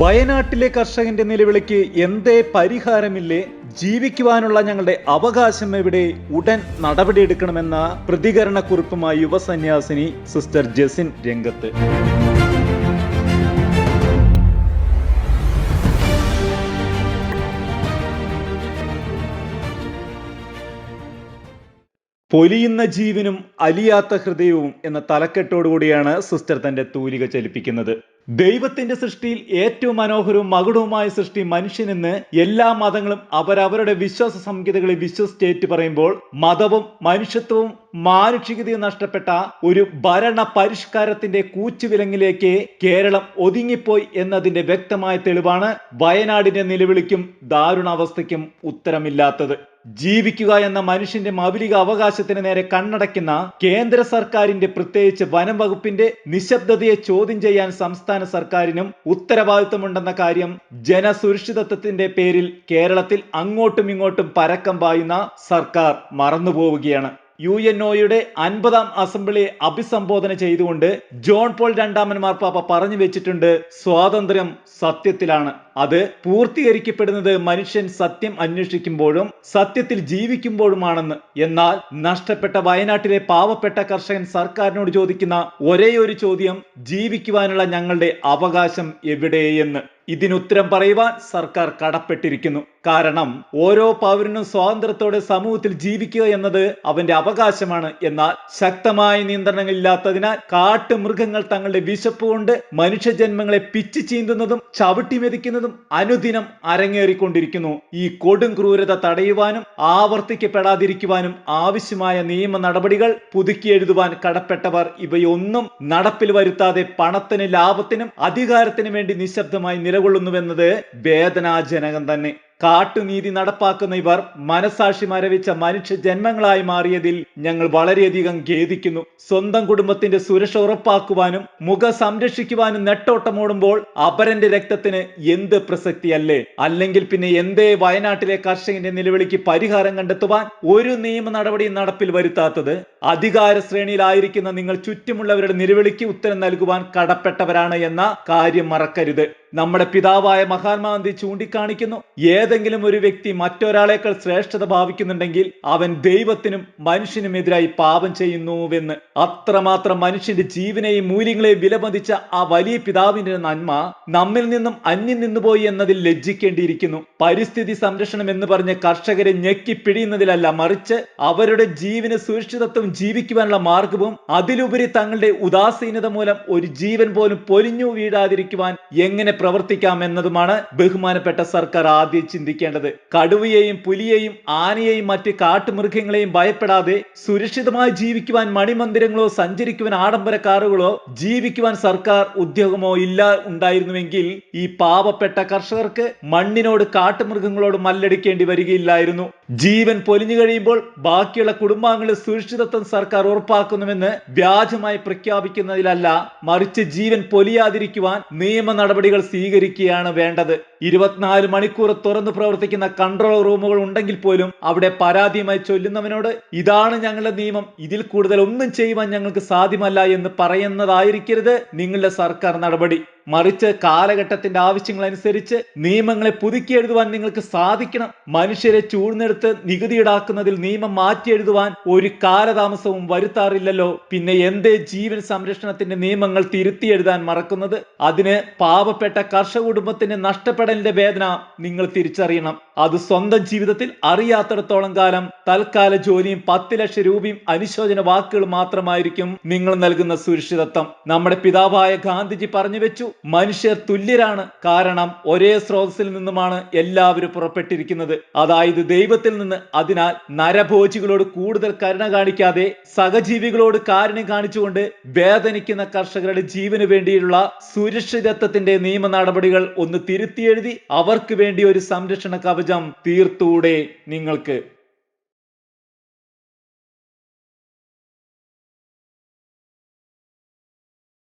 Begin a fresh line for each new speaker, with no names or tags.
വയനാട്ടിലെ കർഷകന്റെ നിലവിളിക്ക് എന്തേ പരിഹാരമില്ലേ? ജീവിക്കുവാനുള്ള ഞങ്ങളുടെ അവകാശം എവിടെ? ഉടൻ നടപടിയെടുക്കണമെന്ന പ്രതികരണക്കുറിപ്പുമായി യുവസന്യാസിനി സിസ്റ്റർ ജെസിൻ രംഗത്ത്. പൊലിയുന്ന ജീവനും അലിയാത്ത ഹൃദയവും എന്ന തലക്കെട്ടോടുകൂടിയാണ് സിസ്റ്റർ തന്റെ തൂലിക ചലിപ്പിക്കുന്നത്. ദൈവത്തിന്റെ സൃഷ്ടിയിൽ ഏറ്റവും മനോഹരവും മകുടവുമായ സൃഷ്ടി മനുഷ്യനെന്ന് എല്ലാ മതങ്ങളും അവരവരുടെ വിശ്വാസ സംഹിതകളിൽ വിശ്വസിച്ചേറ്റ് പറയുമ്പോൾ മതവും മനുഷ്യത്വവും മാനുഷികതയും നഷ്ടപ്പെട്ട ഒരു ഭരണ പരിഷ്കാരത്തിന്റെ കൂച്ചുവിലങ്ങിലേക്ക് കേരളം ഒതുങ്ങിപ്പോയി എന്നതിന്റെ വ്യക്തമായ തെളിവാണ് വയനാടിന്റെ നിലവിളിക്കും ദാരുണാവസ്ഥയ്ക്കും ഉത്തരമില്ലാത്തത്. ജീവിക്കുക എന്ന മനുഷ്യന്റെ മൗലിക അവകാശത്തിന് നേരെ കണ്ണടയ്ക്കുന്ന കേന്ദ്ര സർക്കാരിന്റെ പ്രത്യേകിച്ച് വനം വകുപ്പിന്റെ നിശബ്ദതയെ ചോദ്യം ചെയ്യാൻ സംസ്ഥാന സർക്കാരിനും ഉത്തരവാദിത്തമുണ്ടെന്ന കാര്യം ജനസുരക്ഷിതത്വത്തിന്റെ പേരിൽ കേരളത്തിൽ അങ്ങോട്ടും ഇങ്ങോട്ടും പരക്കം പായുന്ന സർക്കാർ മറന്നുപോവുകയാണ്. യു എൻ ഒയുടെ അൻപതാം അസംബ്ലിയെ അഭിസംബോധന ചെയ്തുകൊണ്ട് ജോൺ പോൾ രണ്ടാമൻ മാർപ്പാപ്പ പറഞ്ഞു വെച്ചിട്ടുണ്ട് സ്വാതന്ത്ര്യം സത്യത്തിലാണ്. അത് പൂർത്തീകരിക്കപ്പെടുന്നത് മനുഷ്യൻ സത്യം അന്വേഷിക്കുമ്പോഴും സത്യത്തിൽ ജീവിക്കുമ്പോഴുമാണെന്ന്. എന്നാൽ നഷ്ടപ്പെട്ട വയനാട്ടിലെ പാവപ്പെട്ട കർഷകൻ സർക്കാരിനോട് ചോദിക്കുന്ന ഒരേ ഒരു ചോദ്യം ജീവിക്കുവാനുള്ള ഞങ്ങളുടെ അവകാശം എവിടെയെന്ന്. ഇതിനുത്തരം പറയുവാൻ സർക്കാർ കടപ്പെട്ടിരിക്കുന്നു. കാരണം ഓരോ പൗരനും സ്വാതന്ത്ര്യത്തോടെ സമൂഹത്തിൽ ജീവിക്കുക എന്നത് അവന്റെ അവകാശമാണ്. എന്നാൽ ശക്തമായ നിയന്ത്രണങ്ങൾ ഇല്ലാത്തതിനാൽ കാട്ടുമൃഗങ്ങൾ തങ്ങളുടെ വിശപ്പ് കൊണ്ട് മനുഷ്യജന്മങ്ങളെ പിച്ചു ചീന്തുന്നതും ചവിട്ടി മെതിക്കുന്നതും അനുദിനം അരങ്ങേറിക്കൊണ്ടിരിക്കുന്നു. ഈ കൊടും ക്രൂരത തടയുവാനും ആവർത്തിക്കപ്പെടാതിരിക്കുവാനും ആവശ്യമായ നിയമ നടപടികൾ പുതുക്കിയെഴുതുവാൻ കടപ്പെട്ടവർ ഇവയൊന്നും നടപ്പിൽ വരുത്താതെ പണത്തിന് ലാഭത്തിനും അധികാരത്തിനും വേണ്ടി നിശബ്ദമായി നിലകൊള്ളുന്നുവെന്നത് വേദനാജനകം തന്നെ. കാട്ടുനീതി നടപ്പാക്കുന്ന ഇവർ മനസാക്ഷി മരവിച്ച മനുഷ്യ ജന്മങ്ങളായി മാറിയതിൽ ഞങ്ങൾ വളരെയധികം ഖേദിക്കുന്നു. സ്വന്തം കുടുംബത്തിന്റെ സുരക്ഷ ഉറപ്പാക്കുവാനും മുഖ സംരക്ഷിക്കുവാനും നെട്ടോട്ടമോടുമ്പോൾ അപരന്റെ രക്തത്തിന് എന്ത് പ്രസക്തിയല്ലേ? അല്ലെങ്കിൽ പിന്നെ എന്തേ വയനാട്ടിലെ കർഷകന്റെ നിലവിളിക്ക് പരിഹാരം കണ്ടെത്തുവാൻ ഒരു നിയമ നടപടിയും നടപ്പിൽ വരുത്താത്തത്? അധികാര ശ്രേണിയിലായിരിക്കുന്ന നിങ്ങൾ ചുറ്റുമുള്ളവരുടെ നിലവിളിക്ക് ഉത്തരം നൽകുവാൻ കടപ്പെട്ടവരാണ് എന്ന കാര്യം മറക്കരുത്. നമ്മുടെ പിതാവായ മഹാത്മാഗാന്ധി ചൂണ്ടിക്കാണിക്കുന്നു. ഏതെങ്കിലും ഒരു വ്യക്തി മറ്റൊരാളേക്കാൾ ശ്രേഷ്ഠത ഭാവിക്കുന്നുണ്ടെങ്കിൽ അവൻ ദൈവത്തിനും മനുഷ്യനുമെതിരായി പാപം ചെയ്യുന്നുവെന്ന്. അത്രമാത്രം മനുഷ്യന്റെ ജീവനെയും മൂല്യങ്ങളെയും വിലമതിച്ച ആ വലിയ പിതാവിന്റെ നന്മ നമ്മിൽ നിന്നും അന്യം നിന്നുപോയി എന്നതിൽ ലജ്ജിക്കേണ്ടിയിരിക്കുന്നു. പരിസ്ഥിതി സംരക്ഷണം എന്ന് പറഞ്ഞ് കർഷകരെ ഞെക്കി പിടിയുന്നതിലല്ല മറിച്ച് അവരുടെ ജീവന സുരക്ഷിതത്വം ജീവിക്കുവാനുള്ള മാർഗവും അതിലുപരി തങ്ങളുടെ ഉദാസീനത മൂലം ഒരു ജീവൻ പോലും പൊലിഞ്ഞു വീഴാതിരിക്കുവാൻ എങ്ങനെ പ്രവർത്തിക്കാം എന്നതുമാണ് ബഹുമാനപ്പെട്ട സർക്കാർ ആദ്യം ചിന്തിക്കേണ്ടത്. കടുവയെയും പുലിയെയും ആനയെയും മറ്റ് കാട്ടുമൃഗങ്ങളെയും ഭയപ്പെടാതെ സുരക്ഷിതമായി ജീവിക്കുവാൻ മണിമന്ദിരങ്ങളോ സഞ്ചരിക്കുവാൻ ആഡംബര കാറുകളോ ജീവിക്കുവാൻ സർക്കാർ ഉദ്യോഗമോ ഇല്ല ഉണ്ടായിരുന്നുവെങ്കിൽ ഈ പാവപ്പെട്ട കർഷകർക്ക് മണ്ണിനോട് കാട്ടുമൃഗങ്ങളോട് മല്ലടിക്കേണ്ടി വരികയില്ലായിരുന്നു. ജീവൻ പൊലിഞ്ഞു കഴിയുമ്പോൾ ബാക്കിയുള്ള കുടുംബാംഗങ്ങളുടെ സുരക്ഷിതത്വം സർക്കാർ ഉറപ്പാക്കുന്നുവെന്ന് വ്യാജമായി പ്രഖ്യാപിക്കുന്നതിലല്ല മറിച്ച് ജീവൻ പൊലിയാതിരിക്കുവാൻ നിയമ നടപടികൾ സ്വീകരിക്കുകയാണ് വേണ്ടത്. ഇരുപത്തിനാല് മണിക്കൂർ തുറന്ന് പ്രവർത്തിക്കുന്ന കൺട്രോൾ റൂമുകൾ ഉണ്ടെങ്കിൽ പോലും അവിടെ പരാതിയുമായി ചൊല്ലുന്നവനോട് ഇതാണ് ഞങ്ങളുടെ നിയമം ഇതിൽ കൂടുതൽ ഒന്നും ചെയ്യുവാൻ ഞങ്ങൾക്ക് സാധ്യമല്ല എന്ന് പറയുന്നതായിരിക്കരുത് നിങ്ങളുടെ സർക്കാർ നടപടി. മറിച്ച് കാലഘട്ടത്തിന്റെ ആവശ്യങ്ങൾ അനുസരിച്ച് നിയമങ്ങളെ പുതുക്കി എഴുതുവാൻ നിങ്ങൾക്ക് സാധിക്കണം. മനുഷ്യരെ ചൂഴ്ന്നെടുത്ത് നികുതി ഈടാക്കുന്നതിൽ നിയമം മാറ്റി എഴുതുവാൻ ഒരു കാലതാമസവും വരുത്താറില്ലല്ലോ. പിന്നെ എന്തേ ജീവൻ സംരക്ഷണത്തിന്റെ നിയമങ്ങൾ തിരുത്തി എഴുതാൻ മറക്കുന്നത്? അതിന് പാവപ്പെട്ട കർഷക കുടുംബത്തിന്റെ നഷ്ടപ്പെടലിന്റെ വേദന നിങ്ങൾ തിരിച്ചറിയണം. അത് സ്വന്തം ജീവിതത്തിൽ അറിയാത്തിടത്തോളം കാലം തൽക്കാല ജോലിയും പത്ത് ലക്ഷം രൂപയും അനുശോചന വാക്കുകൾ മാത്രമായിരിക്കും നിങ്ങൾ നൽകുന്ന സുരക്ഷിതത്വം. നമ്മുടെ പിതാവായ ഗാന്ധിജി പറഞ്ഞു വെച്ചു മനുഷ്യർ തുല്യരാണ്. കാരണം ഒരേ സ്രോതസ്സിൽ നിന്നുമാണ് എല്ലാവരും പുറപ്പെട്ടിരിക്കുന്നത്. അതായത് ദൈവത്തിൽ നിന്ന്. അതിനാൽ നരഭോജികളോട് കൂടുതൽ കരുണ കാണിക്കാതെ സഹജീവികളോട് കാരുണ്യം കാണിച്ചുകൊണ്ട് വേദനിക്കുന്ന കർഷകരുടെ ജീവന് വേണ്ടിയുള്ള സുരക്ഷിതത്വത്തിന്റെ നിയമ നടപടികൾ ഒന്ന് തിരുത്തിയെഴുതി അവർക്ക് വേണ്ടി ഒരു സംരക്ഷണ കവചം തീർത്തൂടെ നിങ്ങൾക്ക്.